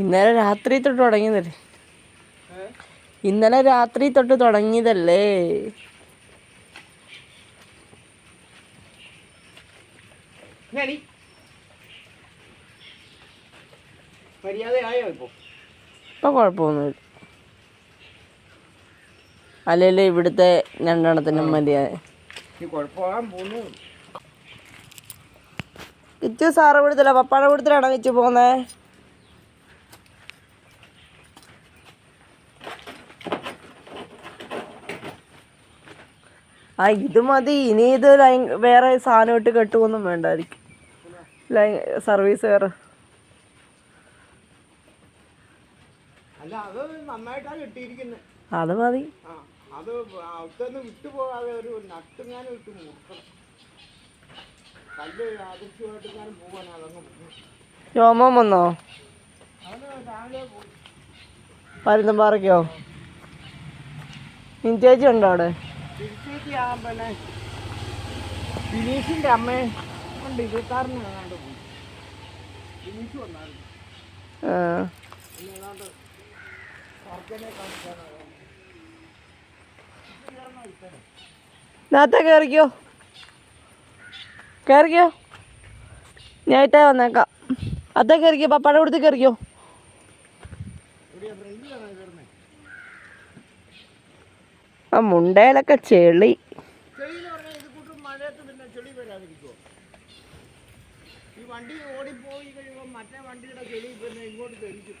ഇന്നലെ രാത്രി തൊട്ട് തുടങ്ങിയതല്ലേ? ഇന്നലെ രാത്രി തൊട്ട് തുടങ്ങിയതല്ലേ? ഇപ്പൊ? കുഴപ്പമൊന്നുമില്ല. അല്ലല്ലേ ഇവിടുത്തെ രണ്ടെണ്ണത്തിനും മതിയായ ഇച്ചു കിച്ചു സാറ് കൊടുത്തില്ല പപ്പാടെ വിടുത്തിലാണോ കിച്ചു പോന്നേ? ആ ഇത് മതി. ഇനി ഇത് ലൈൻ വേറെ സാധനം ഇട്ട് കെട്ടുമൊന്നും വേണ്ടായിരിക്കും. ലൈൻ സർവീസ് വേറെ. അത് മതി. അത് വിട്ടുപോകാതെ ഒരു നട്ടുങ്ങാനും ഇട്ട് മുറുക്കണം. കല്ല് ആദർശമായിട്ട് ഞാൻ അതങ്ങ് രോമം വന്നോ? പരുന്തമ്പാറയ്ക്കോ ചേച്ചി ഉണ്ടോ അവിടെ? തിരിച്ചേക്ക് ആ പിന്നെ ബിനീഷിന്റെ അമ്മയെ ഉണ്ട് ഇരുപത്താറിന് ഏതാണ്ട് പോയി. ബിനീഷ് വന്നായിരുന്നു. ഏതാണ്ട് സർക്കനെ കാണിക്കാനാണ്. നേരത്തെ കയറിക്കോ? കയറിക്കോ? ഞാൻ ഇട്ടേ വന്നേക്കാം. അത്ത കയറിക്കോ? പപ്പാടെ കൊടുത്ത് കയറിക്കോ? ആ മുണ്ടയിലൊക്കെ ചെളി. വണ്ടി ഓടിപ്പോയി കഴിയുമ്പോൾ മറ്റേ വണ്ടിയുടെ ചെളി ഇങ്ങോട്ട് തെറിക്കും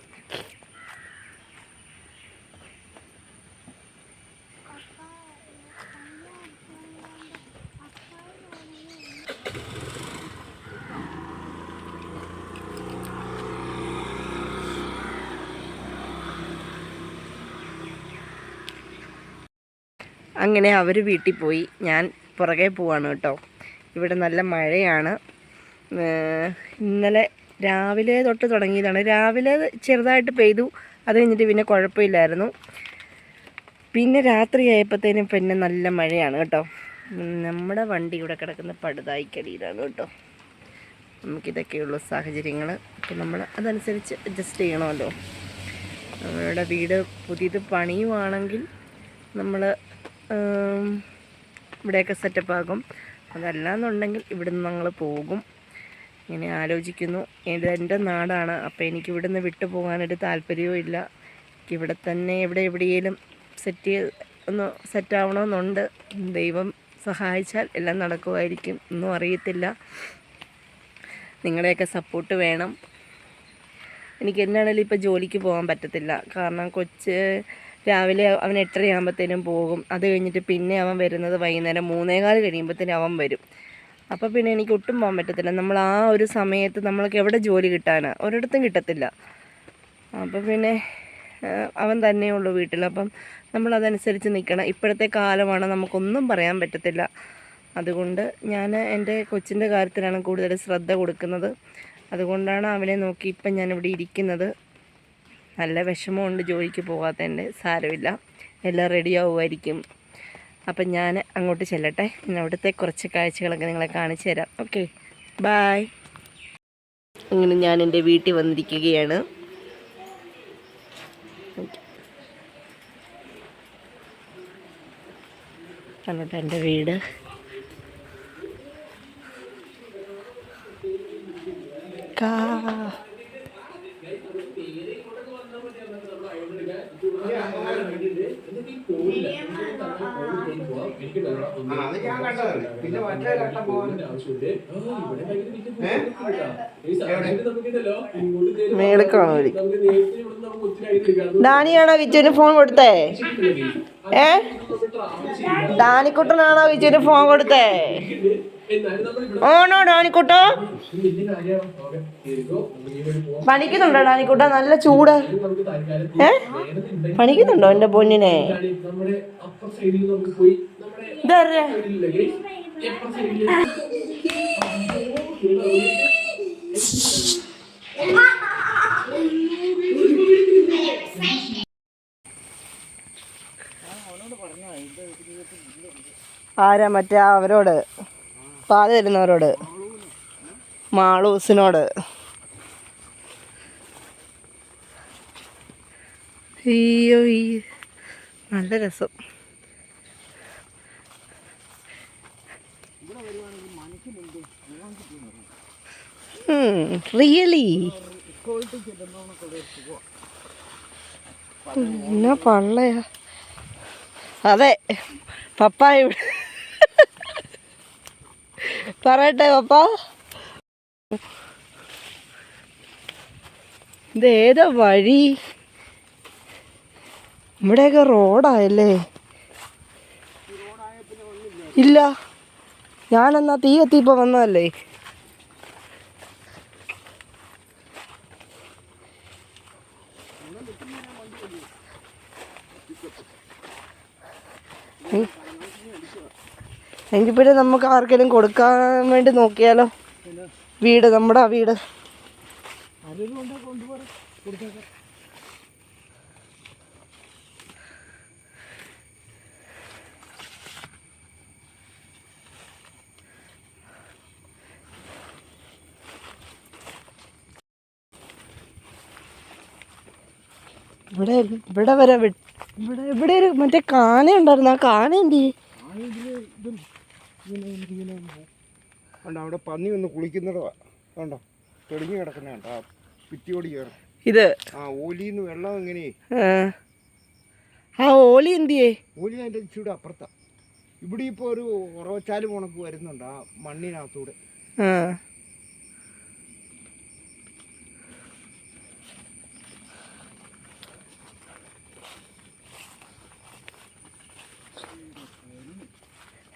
അങ്ങനെ അവർ വീട്ടിൽ പോയി. ഞാൻ പുറകെ പോവാണ് കേട്ടോ. ഇവിടെ നല്ല മഴയാണ്. ഇന്നലെ രാവിലെ തൊട്ട് തുടങ്ങിയതാണ്. രാവിലെ ചെറുതായിട്ട് പെയ്തു. അത് കഴിഞ്ഞിട്ട് പിന്നെ കുഴപ്പമില്ലായിരുന്നു. പിന്നെ രാത്രി ആയപ്പോഴത്തേനും പിന്നെ നല്ല മഴയാണ് കേട്ടോ. നമ്മുടെ വണ്ടി ഇവിടെ കിടക്കുന്ന പടുതായിക്കടിയിലാണ് കേട്ടോ. നമുക്കിതൊക്കെയുള്ള സാഹചര്യങ്ങൾ അപ്പോൾ നമ്മൾ അതനുസരിച്ച് അഡ്ജസ്റ്റ് ചെയ്യണമല്ലോ. നമ്മളുടെ വീട് പുതിയത് പണിയുവാണെങ്കിൽ നമ്മൾ ഇവിടെയൊക്കെ സെറ്റപ്പ് ആകും. അതല്ലാന്നുണ്ടെങ്കിൽ ഇവിടുന്ന് ഞങ്ങൾ പോകും. ഇങ്ങനെ ആലോചിക്കുന്നു. എന്റെ നാടാണ്. അപ്പോൾ എനിക്ക് ഇവിടുന്ന് വിട്ടു പോകാനൊരു താല്പര്യവും ഇല്ല. ഇവിടെ തന്നെ എവിടെ എവിടെയെങ്കിലും സെറ്റ് ചെയ്ത് ഒന്ന് സെറ്റാവണമെന്നുണ്ട് ദൈവം സഹായിച്ചാൽ എല്ലാം നടക്കുമായിരിക്കും. ഒന്നും അറിയത്തില്ല. നിങ്ങളുടെയൊക്കെ സപ്പോർട്ട് വേണം. എനിക്ക് എന്നാണേലും ഇപ്പോൾ ജോലിക്ക് പോകാൻ പറ്റത്തില്ല. കാരണം കൊച്ച് രാവിലെ അവൻ എട്ടരയാകുമ്പോഴത്തേനും പോകും. അത് കഴിഞ്ഞിട്ട് പിന്നെ അവൻ വരുന്നത് വൈകുന്നേരം മൂന്നേകാൽ കഴിയുമ്പോഴത്തേനും അവൻ വരും. അപ്പോൾ പിന്നെ എനിക്ക് ഒട്ടും പോകാൻ പറ്റത്തില്ല. നമ്മൾ ആ ഒരു സമയത്ത് നമ്മൾക്ക് എവിടെ ജോലി കിട്ടാനാണ് ഒരിടത്തും കിട്ടത്തില്ല. അപ്പം പിന്നെ അവൻ തന്നെയേ ഉള്ളൂ വീട്ടിൽ. അപ്പം നമ്മളതനുസരിച്ച് നിൽക്കണം ഇപ്പോഴത്തെ കാലമാണ് നമുക്കൊന്നും പറയാൻ പറ്റത്തില്ല. അതുകൊണ്ട് ഞാൻ എന്റെ കൊച്ചിന്റെ കാര്യത്തിലാണ് കൂടുതൽ ശ്രദ്ധ കൊടുക്കുന്നത്. അതുകൊണ്ടാണ് അവനെ നോക്കി ഇപ്പം ഞാനിവിടെ ഇരിക്കുന്നത്. നല്ല വിഷമമുണ്ട് ജോലിക്ക് പോകാത്തതിന്റെ സാരമില്ല. എല്ലാം റെഡി ആവുമായിരിക്കും. അപ്പം ഞാൻ അങ്ങോട്ട് ചെല്ലട്ടെ. ഇന്ന് അവിടുത്തെ കുറച്ച് കാഴ്ചകളൊക്കെ നിങ്ങളെ കാണിച്ചു തരാം. ഓക്കെ ബായ് അങ്ങനെ ഞാൻ എന്റെ വീട്ടിൽ വന്നിരിക്കുകയാണ്. കണ്ടോട്ടെ എന്റെ വീട്. കാ. അത് ഞാൻ കണ്ടതല്ലേ പിന്നെ മറ്റേ ഘട്ടം ഡാനിയാണോ വിച്ചുവിന് ഫോൺ കൊടുത്തേ? ഏ? ഡാനിക്കുട്ടനാണോ വിജുവിന് ഫോൺ കൊടുത്തേ? ഓണോ ഡാനിക്കുട്ടോ പണിക്കുന്നുണ്ടോ ഡാനിക്കുട്ട നല്ല ചൂട്. ഏ? പണിക്കുന്നുണ്ടോ എന്റെ പൊന്നിനെ? ആരാ മറ്റേ? അവരോട്. പാൽ തരുന്നവരോട്. മാളൂസിനോട്. അയ്യോ നല്ല രസം. റിയലി. എന്നാ പള്ളയാ? അതെ പപ്പായ ഇവിടെ. പറയട്ടെ പപ്പ. ഇത് ഏതാ വഴി? ഇവിടെയൊക്കെ റോഡായല്ലേ? ഇല്ല. ഞാനെന്നാ തീ എത്തിയപ്പോ വന്നതല്ലേ? എങ്കിപ്പോഴേ നമുക്ക് ആർക്കെങ്കിലും കൊടുക്കാൻ വേണ്ടി നോക്കിയാലോ? വീട് നമ്മുടെ ആ വീട്. ഇവിടെ ഇവിടെ വരെ ഇവിടെ ഇവിടെ ഒരു മറ്റേ കാന ഉണ്ടായിരുന്നു ആ കാന എന്ത്? ആണെങ്കിൽ ഇതും ഇങ്ങനെ ഇങ്ങനെ കണ്ടോ അവിടെ പന്നി ഒന്ന് കുളിക്കുന്നിടവാ കണ്ടോ തെളിഞ്ഞു കിടക്കുന്ന കണ്ടോ ആ ഇത് ആ ഓലിന്ന് വെള്ളം എങ്ങനെ? ആ. ഓലി എന്തിയേ? ഓലി അതിന്റെ ഇച്ചിരി അപ്പുറത്താ. ഇവിടെ ഇപ്പോൾ ഒരു ഉറവച്ചാലും ഉണക്ക് വരുന്നുണ്ട് ആ മണ്ണിനകത്തൂടെ.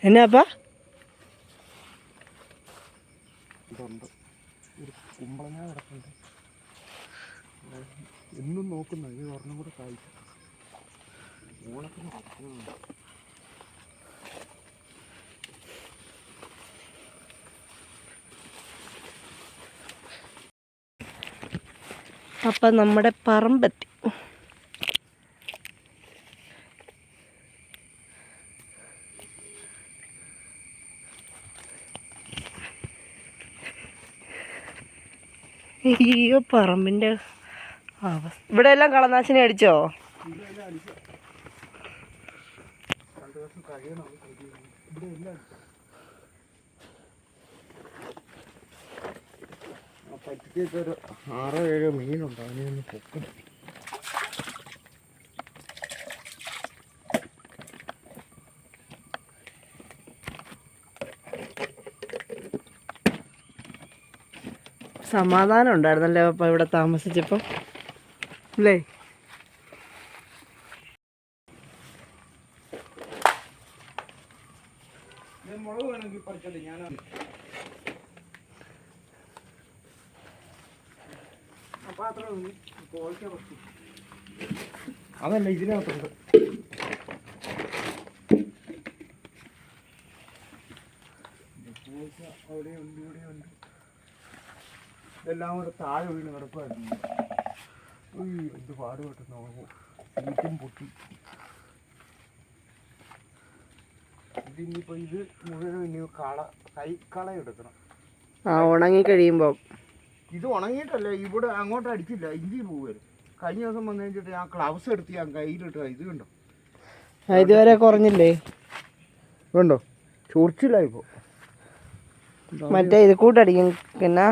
എന്നാപ്പാ? ഇതുണ്ട് ഒരു കുമ്പളങ്ങ കിടക്കുന്നുണ്ട് എന്നും നോക്കുന്ന. ഇത് ഒരെണ്ണം കൂടെ കായ്ക്കും. ഓണത്തിന് കിടക്കുന്നുണ്ട്. അപ്പം നമ്മുടെ പറമ്പെത്തി. അയ്യോ പറമ്പിന്റെ അവസ്ഥ. ഇവിടെ എല്ലാം കളനാശിനി അടിച്ചോ? ആറോ ഏഴോ മീനുണ്ട്. അതിനൊന്ന് പൊക്കണം സമാധാനം ഉണ്ടായിരുന്നല്ലേ അപ്പം ഇവിടെ താമസിച്ചപ്പോൾ അല്ലേ? അതല്ല ഇതിനകത്തുണ്ട് അവിടെ ഉണ്ട് ഇവിടെ ഉണ്ട് ഇതെല്ലാം കൂടെ താഴെ വീണ് കിടക്കുമായിരുന്നു ഉയ്യ്, എന്ത് പാടുപെട്ട് നോക്കൂ സീറ്റും പൊട്ടി. ഇതിനിപ്പോൾ ഇത് മുഴുവൻ ഇനി കള കൈക്കള എടുക്കണം. ആ ഉണങ്ങി കഴിയുമ്പോൾ ഇത് ഉണങ്ങിയിട്ടല്ല ഇവിടെ അങ്ങോട്ട് അടിച്ചില്ല ഇഞ്ചി പോവുകയാണ് കഴിഞ്ഞ ദിവസം വന്നു കഴിഞ്ഞിട്ട് ഞാൻ ഗ്ലൗസ് എടുത്ത് ഞാൻ കയ്യിലിട്ട് ഇത് കണ്ടോ? ഇതുവരെ കുറഞ്ഞില്ലേ? കണ്ടോ? ഇപ്പോ. മറ്റേ ഇത് കൂട്ടടിക്കും പിന്നെ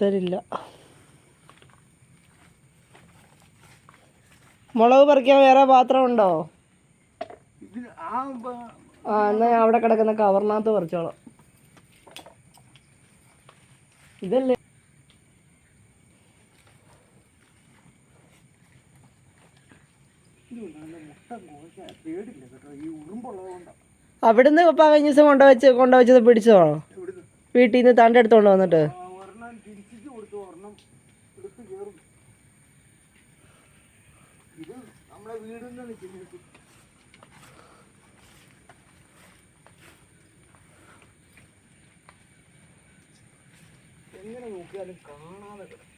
തരില്ല മുളക് പറിക്കാൻ വേറെ പാത്രം ഉണ്ടോ ഇതിന് ആ എന്നാ ഞാൻ അവിടെ കിടക്കുന്ന കവറിനകത്ത് പറിച്ചോളാം. ഇതല്ലേ? അവിടുന്ന് പപ്പ കഴിഞ്ഞ ദിവസം കൊണ്ടുവച്ച് കൊണ്ടുവച്ചത് പിടിച്ചതാണോ? വീട്ടിൽ നിന്ന് തണ്ടെടുത്തോണ്ട് വന്നിട്ട് ആ ഒരെണ്ണം തിരിച്ചിട്ട് കൊടുത്തു ഒരെണ്ണം എടുത്ത് കയറും ഇത് നമ്മളെ വീടിൽ നിന്ന് നിൽക്കുന്നത് എങ്ങനെ നോക്കിയാലും കാണാതെ കിടക്കും.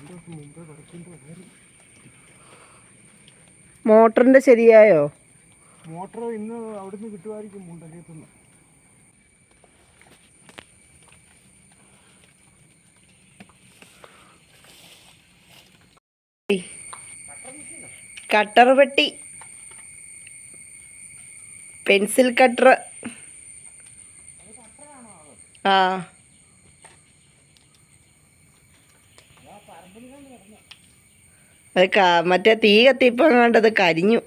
ദിവസം പറിക്കേണ്ടതായിരുന്നു ശരിയായോ? മോട്ടർ ഇന്ന് അവിടുന്ന് കിട്ടുമായിരിക്കും മുണ്ടകത്തുനിന്ന് കട്ടർ വെട്ടി പെൻസിൽ കട്ടർ. ആ. അത് മറ്റേ തീ കത്തിയപ്പോൾ കണ്ടത് കരിഞ്ഞു.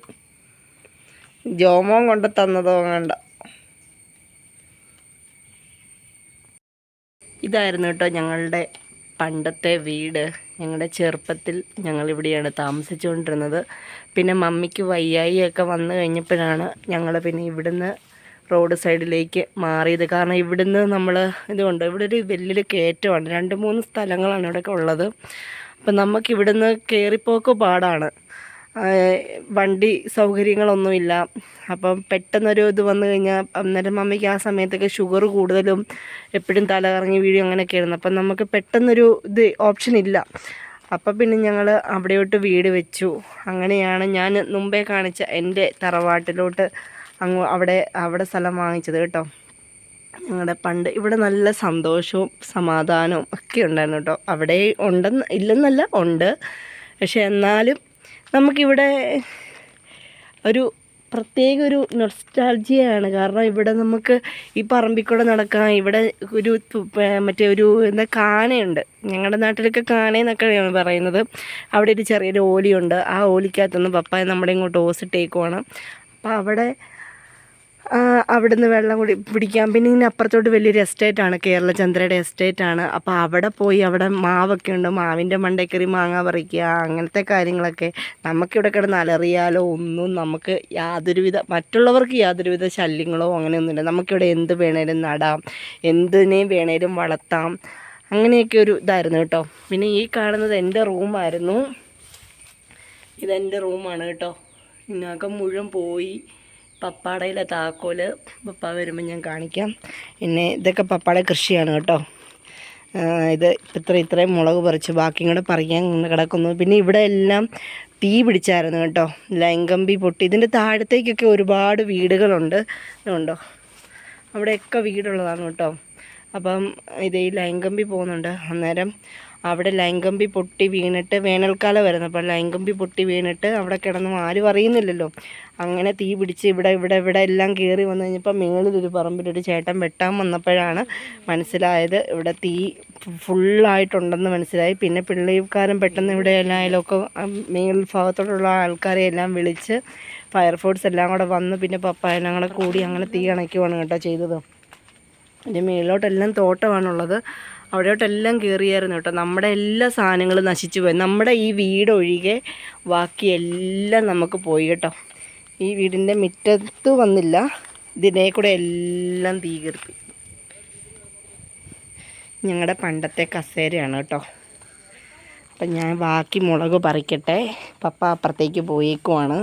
ജോമോൻ കൊണ്ട് തന്നതോ കണ്ട ഇതായിരുന്നു കേട്ടോ ഞങ്ങളുടെ പണ്ടത്തെ വീട്. ഞങ്ങളുടെ ചെറുപ്പത്തിൽ ഞങ്ങൾ ഇവിടെയാണ് താമസിച്ചുകൊണ്ടിരുന്നത്. പിന്നെ മമ്മിക്ക് വയ്യായി ഒക്കെ വന്നു കഴിഞ്ഞപ്പോഴാണ് ഞങ്ങൾ പിന്നെ ഇവിടുന്ന് റോഡ് സൈഡിലേക്ക് മാറിയത്. കാരണം ഇവിടുന്ന് നമ്മൾ ഇതുകൊണ്ട് ഇവിടെ ഒരു വലിയൊരു കയറ്റമാണ്. രണ്ട് മൂന്ന് സ്ഥലങ്ങളാണ് ഇവിടെയൊക്കെ ഉള്ളത്. അപ്പം നമുക്ക് ഇവിടുന്ന് കയറിപ്പോക്ക് പാടാണ്. വണ്ടി സൗകര്യങ്ങളൊന്നുമില്ല. അപ്പം പെട്ടെന്നൊരു ഇത് വന്നു കഴിഞ്ഞാൽ അന്നേരം മമ്മിക്ക് ആ സമയത്തൊക്കെ ഷുഗർ കൂടുതലും എപ്പോഴും തലകറങ്ങി വീഴും അങ്ങനെയൊക്കെ ആയിരുന്നു അപ്പം നമുക്ക് പെട്ടെന്നൊരു ഇത് ഓപ്ഷൻ ഇല്ല. അപ്പം പിന്നെ ഞങ്ങൾ അവിടെയോട്ട് വീട് വെച്ചു. അങ്ങനെയാണ് ഞാൻ മുമ്പേ കാണിച്ച എന്റെ തറവാട്ടിലോട്ട് അങ്ങ് അവിടെ അവിടെ സ്ഥലം വാങ്ങിച്ചത് കേട്ടോ. ഞങ്ങളുടെ പണ്ട് ഇവിടെ നല്ല സന്തോഷവും സമാധാനവും ഒക്കെ ഉണ്ടായിരുന്നു കേട്ടോ. അവിടെ ഉണ്ടെന്ന് ഇല്ലെന്നല്ല ഉണ്ട്. പക്ഷെ എന്നാലും നമുക്കിവിടെ ഒരു പ്രത്യേക ഒരു നൊസ്റ്റാൾജിയാണ് കാരണം ഇവിടെ നമുക്ക് ഈ പറമ്പിൽ കൂടെ നടക്കാം ഇവിടെ ഒരു മറ്റേ ഒരു എന്താ കാനയുണ്ട്. ഞങ്ങളുടെ നാട്ടിലൊക്കെ കാനയെന്നൊക്കെയാണ് പറയുന്നത്. അവിടെ ഒരു ചെറിയൊരു ഓലിയുണ്ട്. ആ ഓലിക്കകത്തുനിന്ന് പപ്പായ നമ്മുടെ ഇങ്ങോട്ട് ഓസിട്ടേക്കുവാണ് അപ്പോൾ അവിടെ അവിടുന്ന് വെള്ളം കുടി പിടിക്കാം. പിന്നെ ഇതിന് അപ്പുറത്തോട്ട് വലിയൊരു എസ്റ്റേറ്റാണ് എസ്റ്റേറ്റ് ആണ്. അപ്പോൾ അവിടെ പോയി അവിടെ മാവൊക്കെ ഉണ്ട്. മാവിന്റെ മണ്ടക്കറി മാങ്ങ പറിക്കുക അങ്ങനത്തെ കാര്യങ്ങളൊക്കെ നമുക്കിവിടെ കിടന്ന് അലറിയാലോ ഒന്നും നമുക്ക് യാതൊരുവിധ മറ്റുള്ളവർക്ക് യാതൊരുവിധ ശല്യങ്ങളോ അങ്ങനെയൊന്നുമില്ല. നമുക്കിവിടെ എന്ത് വേണേലും നടാം. എന്തിനേയും വേണേലും വളർത്താം. അങ്ങനെയൊക്കെ ഒരു ഇതായിരുന്നു കേട്ടോ. പിന്നെ ഈ കാണുന്നത് എന്റെ റൂമായിരുന്നു. ഇതെന്റെ റൂമാണ് കേട്ടോ. ഇതിനകം മുഴുവൻ പോയി. പപ്പാടയിലെ താക്കോൽ പപ്പ വരുമ്പോൾ ഞാൻ കാണിക്കാം. പിന്നെ ഇതൊക്കെ പപ്പാടെ കൃഷിയാണ് കേട്ടോ. ഇത് ഇത്ര ഇത്രയും മുളക് പറിച്ച് ബാക്കിയും കൂടെ പറിക്കാൻ കിടക്കുന്നു. പിന്നെ ഇവിടെ എല്ലാം തീ പിടിച്ചായിരുന്നു കേട്ടോ. ലൈങ്കമ്പി പൊട്ടി. ഇതിന്റെ താഴത്തേക്കൊക്കെ ഒരുപാട് വീടുകളുണ്ട്. ഉണ്ടോ അവിടെയൊക്കെ വീടുള്ളതാണ് കേട്ടോ. അപ്പം ഇത് ഈ ലൈങ്കമ്പി പോകുന്നുണ്ട് അന്നേരം. അവിടെ ലൈൻകമ്പി പൊട്ടി വീണിട്ട് വേനൽക്കാലം വരുന്നു. അപ്പോൾ ലൈൻകമ്പി പൊട്ടി വീണിട്ട് അവിടെ കിടന്ന് ആരും അറിയുന്നില്ലല്ലോ. അങ്ങനെ തീ പിടിച്ച് ഇവിടെ ഇവിടെ ഇവിടെ എല്ലാം കയറി വന്നു കഴിഞ്ഞപ്പോൾ മേളിലൊരു പറമ്പിലൊരു ചേട്ടൻ വെട്ടാൻ വന്നപ്പോഴാണ് മനസ്സിലായത്. ഇവിടെ തീ ഫുള്ളായിട്ടുണ്ടെന്ന് മനസ്സിലായി. പിന്നെ പിള്ളേക്കാരൻ പെട്ടെന്ന് ഇവിടെ എല്ലാ അയലൊക്കെ മേൽ ഭാഗത്തോടുള്ള ആൾക്കാരെ എല്ലാം വിളിച്ച് ഫയർഫോഴ്സ് എല്ലാം കൂടെ വന്ന് പിന്നെ പപ്പ എല്ലാം കൂടെ കൂടി അങ്ങനെ തീ അണയ്ക്കുവാണ് കേട്ടോ ചെയ്തത്. അതിന്റെ മേളിലോട്ടെല്ലാം തോട്ടമാണുള്ളത്. അവിടോട്ടെല്ലാം കയറിയായിരുന്നു കേട്ടോ. നമ്മുടെ എല്ലാ സാധനങ്ങളും നശിച്ചു പോയി. നമ്മുടെ ഈ വീടൊഴികെ ബാക്കി എല്ലാം നമുക്ക് പോയി കേട്ടോ. ഈ വീടിന്റെ മുറ്റത്ത് വന്നില്ല. ഇതിനെ കൂടെ എല്ലാം തീ കയറി ഞങ്ങളുടെ പണ്ടത്തെ കസേരയാണ് കേട്ടോ. അപ്പം ഞാൻ ബാക്കി മുളക് പറിക്കട്ടെ. പപ്പ അപ്പുറത്തേക്ക് പോയേക്കുവാണ്.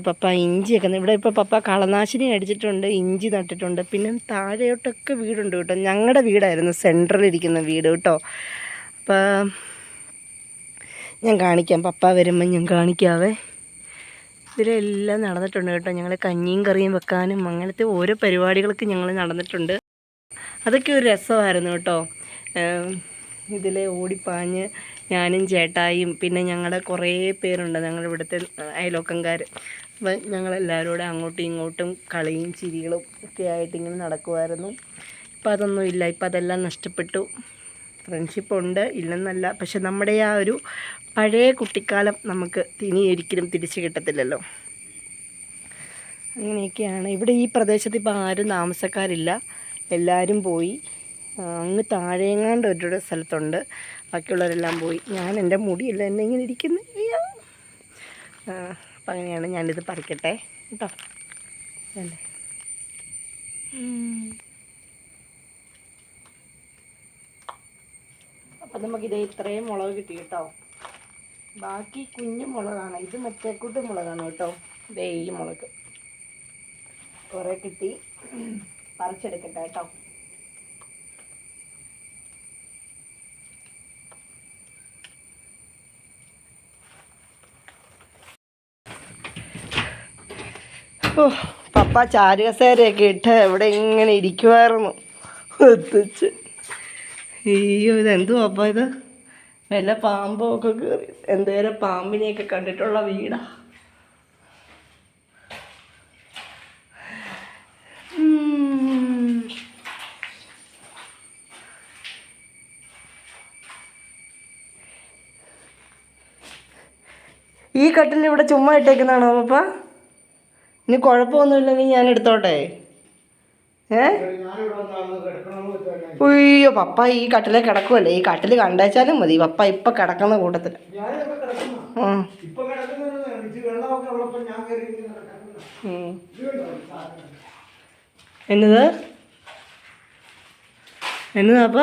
പപ്പ ഇഞ്ചിയൊക്കെ ഇവിടെ ഇപ്പോൾ പപ്പ കളനാശിനി അടിച്ചിട്ടുണ്ട് ഇഞ്ചി നട്ടിട്ടുണ്ട്. പിന്നെ താഴെയോട്ടൊക്കെ വീടുണ്ട് കേട്ടോ. ഞങ്ങളുടെ വീടായിരുന്നു സെൻട്രലിരിക്കുന്ന വീട് കേട്ടോ. അപ്പം ഞാൻ കാണിക്കാം. പപ്പ വരുമ്പോൾ ഞാൻ കാണിക്കാവേ. ഇതിലെല്ലാം നടന്നിട്ടുണ്ട് കേട്ടോ. ഞങ്ങൾ കഞ്ഞിയും കറിയും വെക്കാനും അങ്ങനത്തെ ഓരോ പരിപാടികൾക്ക് ഞങ്ങൾ നടന്നിട്ടുണ്ട്. അതൊക്കെ ഒരു രസമായിരുന്നു കേട്ടോ. ഇതിലെ ഓടിപ്പാഞ്ഞ് ഞാനും ചേട്ടായും പിന്നെ ഞങ്ങളുടെ കുറേ പേരുണ്ട് ഞങ്ങളുടെ ഇവിടുത്തെ അയലോക്കംകാർ അപ്പം ഞങ്ങളെല്ലാവരും കൂടെ അങ്ങോട്ടും ഇങ്ങോട്ടും കളിയും ചിരികളും ഒക്കെ ആയിട്ട് ഇങ്ങനെ നടക്കുമായിരുന്നു ഇപ്പം അതൊന്നുമില്ല ഇപ്പം അതെല്ലാം നഷ്ടപ്പെട്ടു. ഫ്രണ്ട്ഷിപ്പ് ഉണ്ട്. ഇല്ലെന്നല്ല. പക്ഷെ നമ്മുടെ ആ ഒരു പഴയ കുട്ടിക്കാലം നമുക്ക് ഇനി ഒരിക്കലും തിരിച്ചു കിട്ടത്തില്ലല്ലോ. അങ്ങനെയൊക്കെയാണ്. ഇവിടെ ഈ പ്രദേശത്ത് ഇപ്പോൾ ആരും താമസക്കാരില്ല. എല്ലാവരും പോയി. അങ്ങ് താഴെങ്ങാണ്ട് ഒരു സ്ഥലത്തുണ്ട്. ബാക്കിയുള്ളവരെല്ലാം പോയി. ഞാൻ എന്റെ മുടിയല്ല എന്നെ ഇങ്ങനെ ഇരിക്കുന്നു. അങ്ങനെയാണ് ഞാനിത് പറിക്കട്ടെ. കേട്ടോ? അല്ലേ അപ്പം നമുക്കിത് ഇത്രയും മുളക് കിട്ടി കേട്ടോ. ബാക്കി കുഞ്ഞു മുളകാണ്. ഇത് മറ്റേക്കൂട്ട് മുളകാണ് കേട്ടോ. ദേ ഈ മുളക്. കുറേ കിട്ടി. പറിച്ചെടുക്കട്ടെ കേട്ടോ. ഓ പപ്പ ചാരുകസേരയൊക്കെ ഇട്ട് ഇവിടെ ഇങ്ങനെ ഇരിക്കുമായിരുന്നു എത്തിച്ച്. അയ്യോ ഇതെന്തു പപ്പ ഇത്? വല്ല പാമ്പോ ഒക്കെ കയറി എന്തേരം പാമ്പിനെയൊക്കെ കണ്ടിട്ടുള്ള വീടാ. ഈ കട്ടിൽ ഇവിടെ ചുമ്മാ ഇട്ടേക്കുന്നതാണോ പപ്പ? ഇനി കുഴപ്പമൊന്നുമില്ലെങ്കിൽ ഞാൻ എടുത്തോട്ടെ. ഏ? ഉയ്യോ പപ്പ ഈ കട്ടിലെ കിടക്കുമല്ലേ ഈ കട്ടിൽ കണ്ടേച്ചാലും മതി. പപ്പ ഇപ്പൊ കിടക്കുന്ന കൂട്ടത്തിൽ? എന്നത് എന്നതാ അപ്പ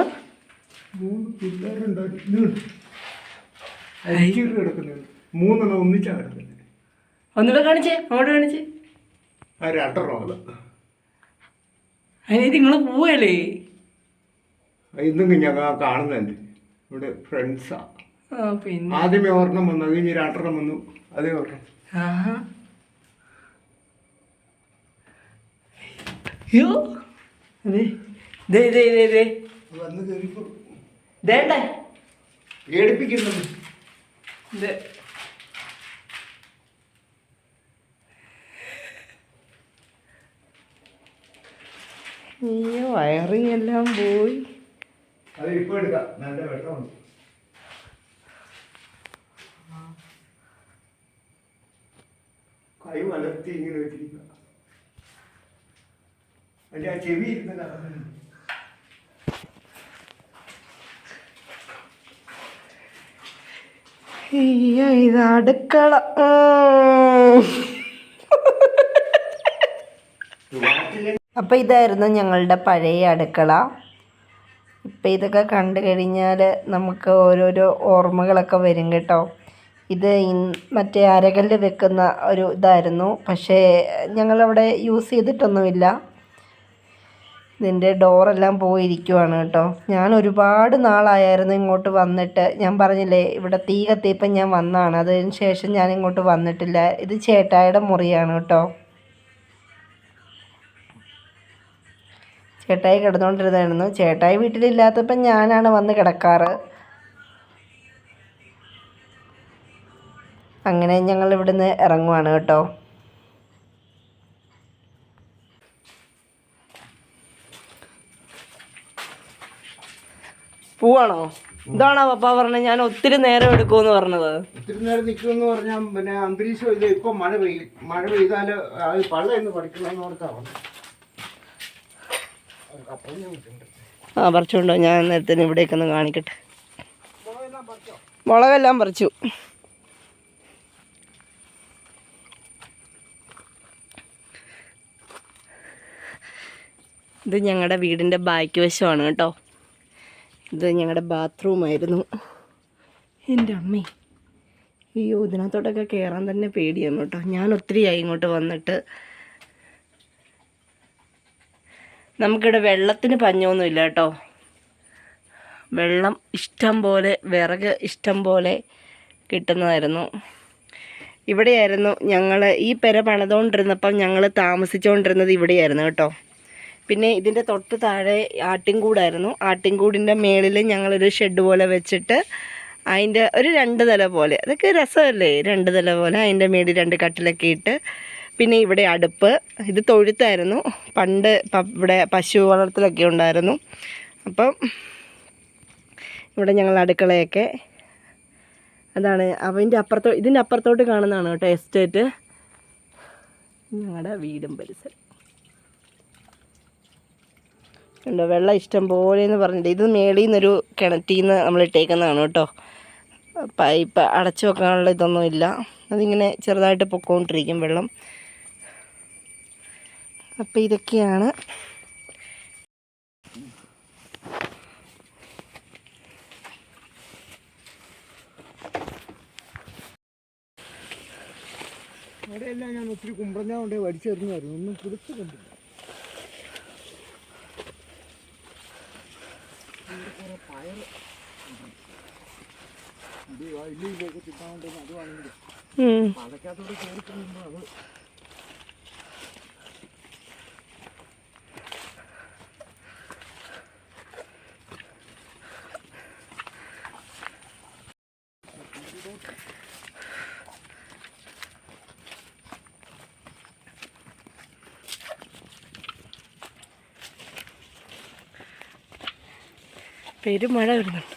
ഒന്നുകൂടെ കാണിച്ചേ അങ്ങോട്ട് കാണിച്ചേ. ആ രണ്ടെണ്ണം അത് അതിന് നിങ്ങൾ പോവല്ലേ? ഇന്നും ഞങ്ങൾ കാണുന്നുണ്ട് ഇവിടെ ഫ്രണ്ട്സാ. പിന്നെ? ആദ്യമേ ഒരെണ്ണം വന്നു അത് കഴിഞ്ഞ് രണ്ടെണ്ണം വന്നു. അതേ ഒരെണ്ണം. അയ്യോ അതെ ദേ ദേ ദേ ദേ വന്ന് കയറിപ്പോ ദേണ്ടേ. അയ്യോ വയറിങ് എല്ലാം പോയി. കൈ ഇങ്ങനെ വെച്ചിരിക്കുക. അതിന്റെ ആ ചെവി ഇരുന്നില്ല അയ്യോ ഇത് അടുക്കള ഉം. അപ്പോൾ ഇതായിരുന്നു ഞങ്ങളുടെ പഴയ അടുക്കള. ഇപ്പം ഇതൊക്കെ കണ്ടു കഴിഞ്ഞാൽ നമുക്ക് ഓരോരോ ഓർമ്മകളൊക്കെ വരും കേട്ടോ. ഇത് മറ്റേ അരകല്ല് വെക്കുന്ന ഒരു ഇതായിരുന്നു. പക്ഷേ ഞങ്ങളവിടെ യൂസ് ചെയ്തിട്ടൊന്നുമില്ല. ഇതിന്റെ ഡോറെല്ലാം പോയിരിക്കുവാണ് കേട്ടോ. ഞാൻ ഒരുപാട് നാളായിരുന്നു ഇങ്ങോട്ട് വന്നിട്ട്. ഞാൻ പറഞ്ഞില്ലേ ഇവിടെ തീ കത്തിയപ്പം ഞാൻ വന്നതാണ്. അതിന് ശേഷം ഞാൻ ഇങ്ങോട്ട് വന്നിട്ടില്ല. ഇത് ചേട്ടായിയുടെ മുറിയാണ് കേട്ടോ. ചേട്ടായി കിടന്നുകൊണ്ടിരുന്നായിരുന്നു ചേട്ടായി വീട്ടിലില്ലാത്തപ്പം ഞാനാണ് വന്ന് കിടക്കാറ്. അങ്ങനെ ഞങ്ങൾ ഇവിടുന്ന് ഇറങ്ങുവാണ് കേട്ടോ. പോവാണോ? ഇതാണോ പപ്പ പറഞ്ഞത്? ഞാൻ ഒത്തിരി നേരം എടുക്കുമെന്ന് പറഞ്ഞത്. ഒത്തിരി നേരം നിൽക്കുമെന്ന് പറഞ്ഞാൽ പിന്നെ അന്തരീക്ഷം ഇല്ല. ഇപ്പൊ മഴ പെയ്യും മഴ പെയ്താൽ അത് പള്ള എന്ന് പഠിക്കണമെന്ന് ഓർത്താണ് ആ പറിച്ചുകൊണ്ടോ ഞാൻ നേരത്തെ ഇവിടേക്ക് ഒന്ന് കാണിക്കട്ടെ. മുളകെല്ലാം പറിച്ചു. ഇത് ഞങ്ങളുടെ വീടിന്റെ ബാക്ക് വശമാണ് കേട്ടോ. ഇത് ഞങ്ങളുടെ ബാത്റൂമായിരുന്നു എന്റെ അമ്മേ. അയ്യോ ഇതിനകത്തോട്ടൊക്കെ കയറാൻ തന്നെ പേടിയാണ് കേട്ടോ. ഞാൻ ഒത്തിരിയായി ഇങ്ങോട്ട് വന്നിട്ട്. നമുക്കിവിടെ വെള്ളത്തിന് പഞ്ഞൊന്നുമില്ല കേട്ടോ. വെള്ളം ഇഷ്ടം പോലെ വിറക് ഇഷ്ടം പോലെ കിട്ടുന്നതായിരുന്നു. ഇവിടെയായിരുന്നു ഞങ്ങൾ ഈ പെര പണിതുകൊണ്ടിരുന്നപ്പം ഞങ്ങൾ താമസിച്ചുകൊണ്ടിരുന്നത് ഇവിടെയായിരുന്നു കേട്ടോ. പിന്നെ ഇതിന്റെ തൊട്ട് താഴെ ആട്ടിൻകൂടായിരുന്നു. ആട്ടിൻകൂടിന്റെ മേളിൽ ഞങ്ങളൊരു ഷെഡ് പോലെ വെച്ചിട്ട് അതിന്റെ ഒരു രണ്ട് തല പോലെ. അതൊക്കെ രസമല്ലേ? രണ്ട് തല പോലെ അതിന്റെ മേളിൽ രണ്ട് കട്ടിലൊക്കെ ഇട്ട് പിന്നെ ഇവിടെ അടുപ്പ്. ഇത് തൊഴുത്തായിരുന്നു. പണ്ട് ഇവിടെ പശു വളർത്തലൊക്കെ ഉണ്ടായിരുന്നു. അപ്പം ഇവിടെ ഞങ്ങൾ അടുക്കളയൊക്കെ. അതാണ് അവന്റെ അപ്പുറത്തോ ഇതിന്റെ അപ്പുറത്തോട്ട് കാണുന്നതാണ് കേട്ടോ എസ്റ്റേറ്റ്. ഞങ്ങളുടെ വീടും പരിസരം. ഉണ്ടോ വെള്ളം ഇഷ്ടം പോലെ എന്ന് പറഞ്ഞിട്ട്. ഇത് മേളിൽ നിന്നൊരു കിണറ്റിൽ നിന്ന് നമ്മൾ ഇട്ടേക്കുന്നതാണ് കേട്ടോ. പൈപ്പ് അടച്ചു വെക്കാനുള്ള ഇതൊന്നും ഇല്ല. അതിങ്ങനെ ചെറുതായിട്ട് പൊക്കോണ്ടിരിക്കും വെള്ളം. അപ്പോൾ ഇതൊക്കെയാണ്. അവിടെയെല്ലാം ഞാൻ ഒത്തിരി കുമ്പളഞ്ഞ കൊണ്ടേ വടിച്ചെറിഞ്ഞായിരുന്നു ഒന്നും കൊടുത്തു കണ്ടില്ല. ഇല്ലിയിലേക്ക് തിന്നാൻ അത് അതുവാണെങ്കിൽ അതൊക്കെ അതോടെ കയറി കഴിയുമ്പോൾ അത് പെരുമഴ വരുന്നുണ്ട്.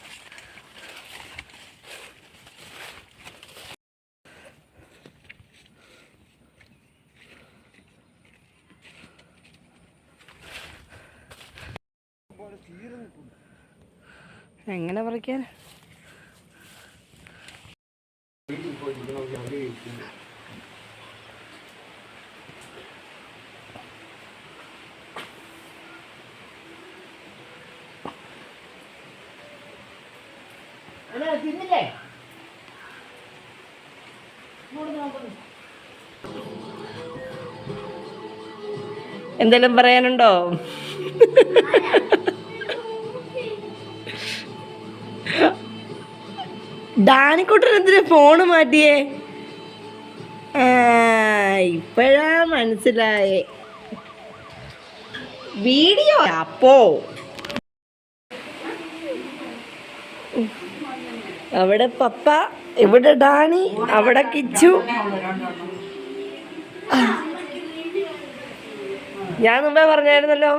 എങ്ങനെ പറിക്കാൻ? എന്തെങ്കിലും പറയാനുണ്ടോ? ഡാനിക്കുട്ടൻ എന്തിനാ ഫോണ് മാറ്റിയേ? ഇപ്പോഴാ മനസ്സിലായേ. വീഡിയോ അപ്പോ? അവിടെ പപ്പ ഇവിടെ ഡാണി അവിടെ കിച്ചു. ഞാൻ മുമ്പേ പറഞ്ഞായിരുന്നല്ലോ.